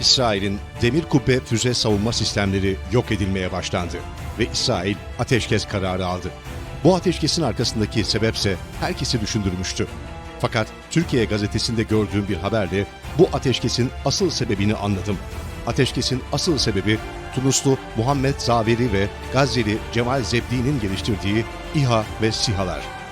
İsrail'in demir kubbe füze savunma sistemleri yok edilmeye başlandı ve İsrail ateşkes kararı aldı. Bu ateşkesin arkasındaki sebepse herkesi düşündürmüştü. Fakat Türkiye gazetesinde gördüğüm bir haberle bu ateşkesin asıl sebebini anladım. Ateşkesin asıl sebebi Tunuslu Muhammed Zaveri ve Gazze'li Cemal Zebdi'nin geliştirdiği İHA ve SİHA'lar.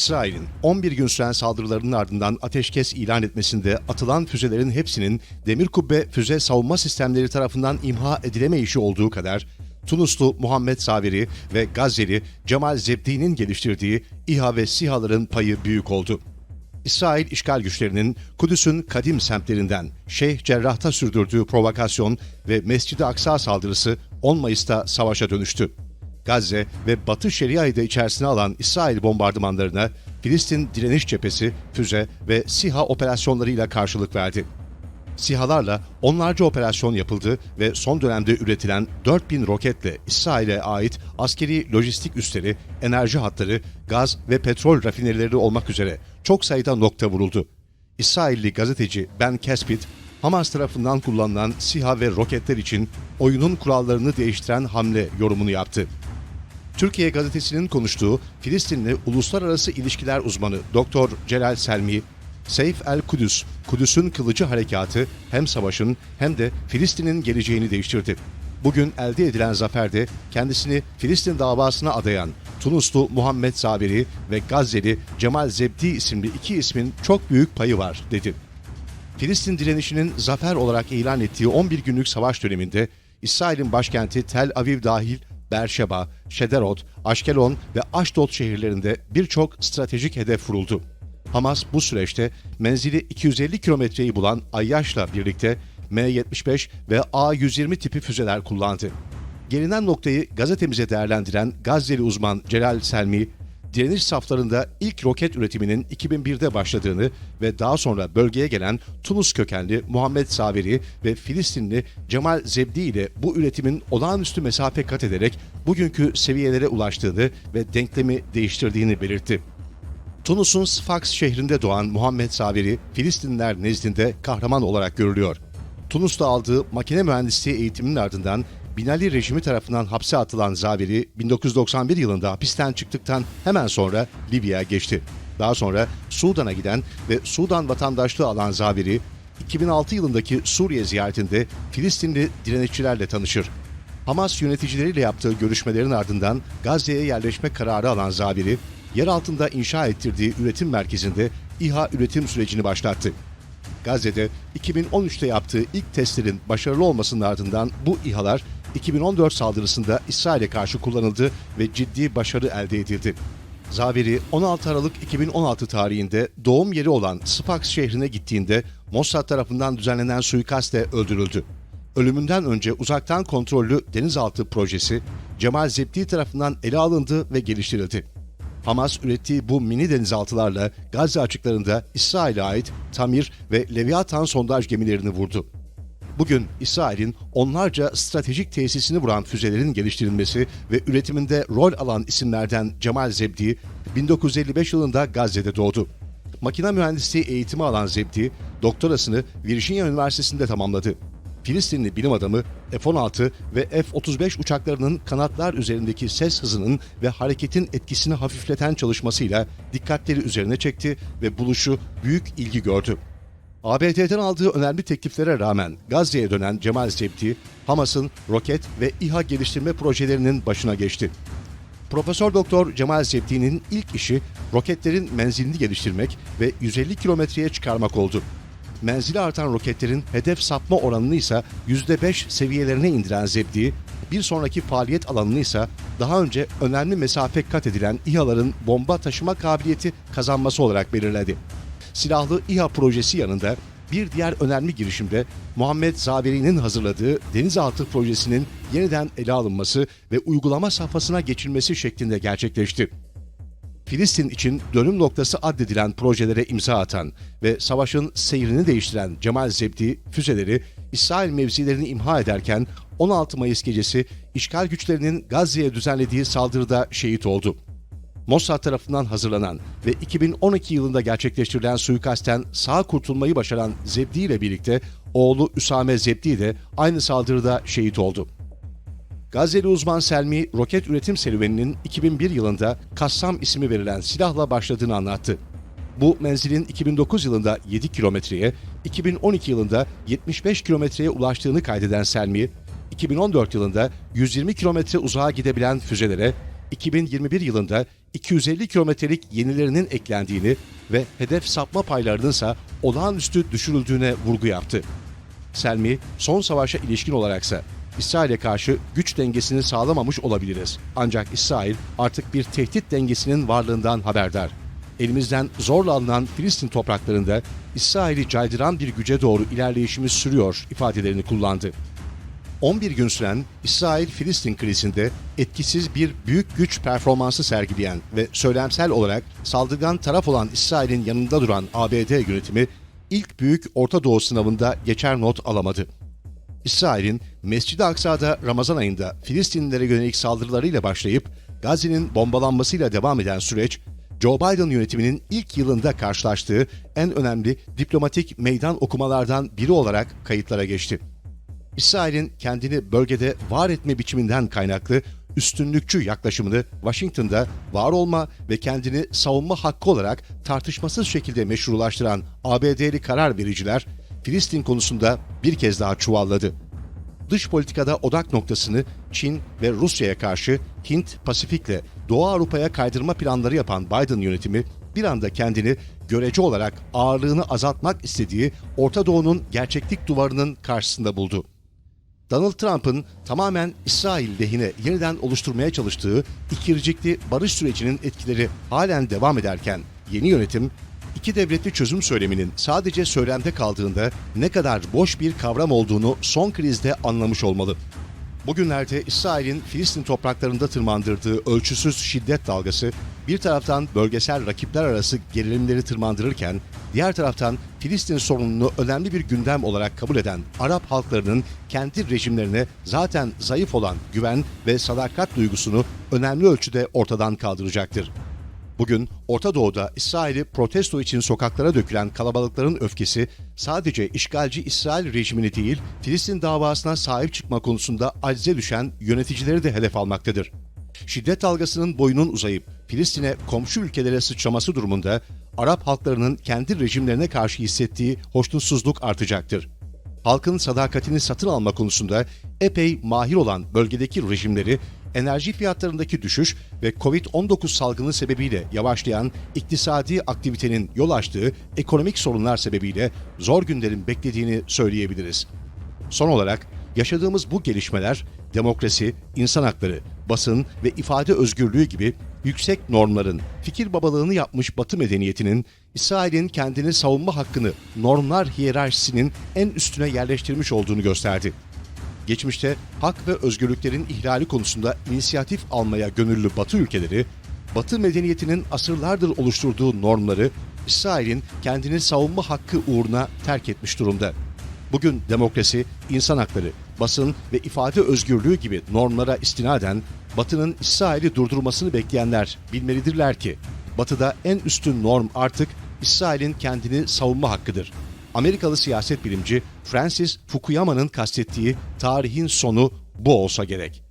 İsrail'in 11 gün süren saldırılarının ardından ateşkes ilan etmesinde atılan füzelerin hepsinin demir kubbe füze savunma sistemleri tarafından imha edilemeyişi olduğu kadar Tunuslu Muhammed Saveri ve Gazze'li Cemal Zebdi'nin geliştirdiği İHA ve SİHA'ların payı büyük oldu. İsrail işgal güçlerinin Kudüs'ün kadim semtlerinden Şeyh Cerrah'ta sürdürdüğü provokasyon ve Mescid-i Aksa saldırısı 10 Mayıs'ta savaşa dönüştü. Gazze ve Batı Şeria'yı da içerisine alan İsrail bombardımanlarına Filistin direniş cephesi, füze ve SİHA operasyonlarıyla karşılık verdi. SİHA'larla onlarca operasyon yapıldı ve son dönemde üretilen 4000 roketle İsrail'e ait askeri lojistik üsleri, enerji hatları, gaz ve petrol rafinerileri olmak üzere çok sayıda nokta vuruldu. İsrailli gazeteci Ben Caspit, Hamas tarafından kullanılan SİHA ve roketler için oyunun kurallarını değiştiren hamle yorumunu yaptı. Türkiye gazetesinin konuştuğu Filistinli uluslararası ilişkiler uzmanı Doktor Celal Selmi, Seyf el Kudüs, Kudüs'ün kılıcı harekatı hem savaşın hem de Filistin'in geleceğini değiştirdi. Bugün elde edilen zaferde kendisini Filistin davasına adayan Tunuslu Muhammed Zaberi ve Gazze'li Cemal Zebdi isimli iki ismin çok büyük payı var, dedi. Filistin direnişinin zafer olarak ilan ettiği 11 günlük savaş döneminde İsrail'in başkenti Tel Aviv dahil Berşeba, Şederot, Aşkelon ve Aşdod şehirlerinde birçok stratejik hedef vuruldu. Hamas bu süreçte menzili 250 kilometreyi bulan Ayyaş'la birlikte M-75 ve A-120 tipi füzeler kullandı. Gelinen noktayı gazetemize değerlendiren Gazze'li uzman Celal Selmi, direniş saflarında ilk roket üretiminin 2001'de başladığını ve daha sonra bölgeye gelen Tunus kökenli Muhammed Saveri ve Filistinli Cemal Zebdi ile bu üretimin olağanüstü mesafe kat ederek bugünkü seviyelere ulaştığını ve denklemi değiştirdiğini belirtti. Tunus'un Sfax şehrinde doğan Muhammed Saveri, Filistinliler nezdinde kahraman olarak görülüyor. Tunus'ta aldığı makine mühendisliği eğitiminin ardından Binali rejimi tarafından hapse atılan Zaveri 1991 yılında hapisten çıktıktan hemen sonra Libya'ya geçti. Daha sonra Sudan'a giden ve Sudan vatandaşlığı alan Zaveri 2006 yılındaki Suriye ziyaretinde Filistinli direnişçilerle tanışır. Hamas yöneticileriyle yaptığı görüşmelerin ardından Gazze'ye yerleşme kararı alan Zaveri, yer altında inşa ettirdiği üretim merkezinde İHA üretim sürecini başlattı. Gazze'de 2013'te yaptığı ilk testlerin başarılı olmasının ardından bu İHA'lar 2014 saldırısında İsrail'e karşı kullanıldı ve ciddi başarı elde edildi. Zaveri 16 Aralık 2016 tarihinde doğum yeri olan Sfax şehrine gittiğinde Mossad tarafından düzenlenen suikastle öldürüldü. Ölümünden önce uzaktan kontrollü denizaltı projesi Cemal Zebdi tarafından ele alındı ve geliştirildi. Hamas ürettiği bu mini denizaltılarla Gazze açıklarında İsrail'e ait Tamir ve Leviathan sondaj gemilerini vurdu. Bugün İsrail'in onlarca stratejik tesisini vuran füzelerin geliştirilmesi ve üretiminde rol alan isimlerden Cemal Zebdi 1955 yılında Gazze'de doğdu. Makine mühendisliği eğitimi alan Zebdi, doktorasını Virginia Üniversitesi'nde tamamladı. Filistinli bilim adamı F-16 ve F-35 uçaklarının kanatlar üzerindeki ses hızının ve hareketin etkisini hafifleten çalışmasıyla dikkatleri üzerine çekti ve buluşu büyük ilgi gördü. ABD'den aldığı önemli tekliflere rağmen Gazze'ye dönen Cemal Zebdi, Hamas'ın roket ve İHA geliştirme projelerinin başına geçti. Profesör Doktor Cemal Zebdi'nin ilk işi roketlerin menzilini geliştirmek ve 150 kilometreye çıkarmak oldu. Menzili artan roketlerin hedef sapma oranını ise %5 seviyelerine indiren Zebdi, bir sonraki faaliyet alanını ise daha önce önemli mesafe kat edilen İHA'ların bomba taşıma kabiliyeti kazanması olarak belirledi. Silahlı İHA projesi yanında bir diğer önemli girişimde Muhammed Zaveri'nin hazırladığı denizaltı projesinin yeniden ele alınması ve uygulama safhasına geçilmesi şeklinde gerçekleşti. Filistin için dönüm noktası addedilen projelere imza atan ve savaşın seyrini değiştiren Cemal Zebdi füzeleri İsrail mevzilerini imha ederken 16 Mayıs gecesi işgal güçlerinin Gazze'ye düzenlediği saldırıda şehit oldu. Mossad tarafından hazırlanan ve 2012 yılında gerçekleştirilen suikastten sağ kurtulmayı başaran Zebdi ile birlikte oğlu Üsame Zebdi de aynı saldırıda şehit oldu. Gazze'li uzman Selmi, roket üretim serüveninin 2001 yılında Kassam ismi verilen silahla başladığını anlattı. Bu menzilin 2009 yılında 7 kilometreye, 2012 yılında 75 kilometreye ulaştığını kaydeden Selmi, 2014 yılında 120 kilometre uzağa gidebilen füzelere, 2021 yılında 250 kilometrelik yenilerinin eklendiğini ve hedef sapma paylarının ise olağanüstü düşürüldüğüne vurgu yaptı. Selmi, son savaşa ilişkin olaraksa İsrail'e karşı güç dengesini sağlamamış olabiliriz. Ancak İsrail artık bir tehdit dengesinin varlığından haberdar. Elimizden zorla alınan Filistin topraklarında İsrail'i caydıran bir güce doğru ilerleyişimiz sürüyor ifadelerini kullandı. 11 gün süren İsrail-Filistin krizinde etkisiz bir büyük güç performansı sergileyen ve söylemsel olarak saldırgan taraf olan İsrail'in yanında duran ABD yönetimi ilk büyük Orta Doğu sınavında geçer not alamadı. İsrail'in Mescid-i Aksa'da Ramazan ayında Filistinlilere yönelik saldırılarıyla başlayıp Gazze'nin bombalanmasıyla devam eden süreç, Joe Biden yönetiminin ilk yılında karşılaştığı en önemli diplomatik meydan okumalardan biri olarak kayıtlara geçti. İsrail'in kendini bölgede var etme biçiminden kaynaklı üstünlükçü yaklaşımını Washington'da var olma ve kendini savunma hakkı olarak tartışmasız şekilde meşrulaştıran ABD'li karar vericiler Filistin konusunda bir kez daha çuvalladı. Dış politikada odak noktasını Çin ve Rusya'ya karşı Hint, Pasifik'le Doğu Avrupa'ya kaydırma planları yapan Biden yönetimi bir anda kendini görece olarak ağırlığını azaltmak istediği Orta Doğu'nun gerçeklik duvarının karşısında buldu. Donald Trump'ın tamamen İsrail lehine yeniden oluşturmaya çalıştığı ikircikli barış sürecinin etkileri halen devam ederken yeni yönetim iki devletli çözüm söyleminin sadece söylemde kaldığında ne kadar boş bir kavram olduğunu son krizde anlamış olmalı. Bugünlerde İsrail'in Filistin topraklarında tırmandırdığı ölçüsüz şiddet dalgası bir taraftan bölgesel rakipler arası gerilimleri tırmandırırken diğer taraftan Filistin sorununu önemli bir gündem olarak kabul eden Arap halklarının kendi rejimlerine zaten zayıf olan güven ve sadakat duygusunu önemli ölçüde ortadan kaldıracaktır. Bugün Orta Doğu'da İsrail'i protesto için sokaklara dökülen kalabalıkların öfkesi sadece işgalci İsrail rejimini değil, Filistin davasına sahip çıkma konusunda acize düşen yöneticileri de hedef almaktadır. Şiddet dalgasının boyunun uzayıp Filistin'e komşu ülkelere sıçraması durumunda Arap halklarının kendi rejimlerine karşı hissettiği hoşnutsuzluk artacaktır halkın sadakatini satın alma konusunda epey mahir olan bölgedeki rejimleri enerji fiyatlarındaki düşüş ve Covid-19 salgını sebebiyle yavaşlayan iktisadi aktivitenin yol açtığı ekonomik sorunlar sebebiyle zor günlerin beklediğini söyleyebiliriz. Son olarak yaşadığımız bu gelişmeler demokrasi, insan hakları, basın ve ifade özgürlüğü gibi yüksek normların fikir babalığını yapmış Batı medeniyetinin İsrail'in kendini savunma hakkını normlar hiyerarşisinin en üstüne yerleştirmiş olduğunu gösterdi. Geçmişte hak ve özgürlüklerin ihlali konusunda inisiyatif almaya gönüllü Batı ülkeleri, Batı medeniyetinin asırlardır oluşturduğu normları İsrail'in kendini savunma hakkı uğruna terk etmiş durumda. Bugün demokrasi, insan hakları, basın ve ifade özgürlüğü gibi normlara istinaden Batı'nın İsrail'i durdurmasını bekleyenler bilmelidirler ki Batı'da en üstün norm artık İsrail'in kendini savunma hakkıdır. Amerikalı siyaset bilimci Francis Fukuyama'nın kastettiği tarihin sonu bu olsa gerek.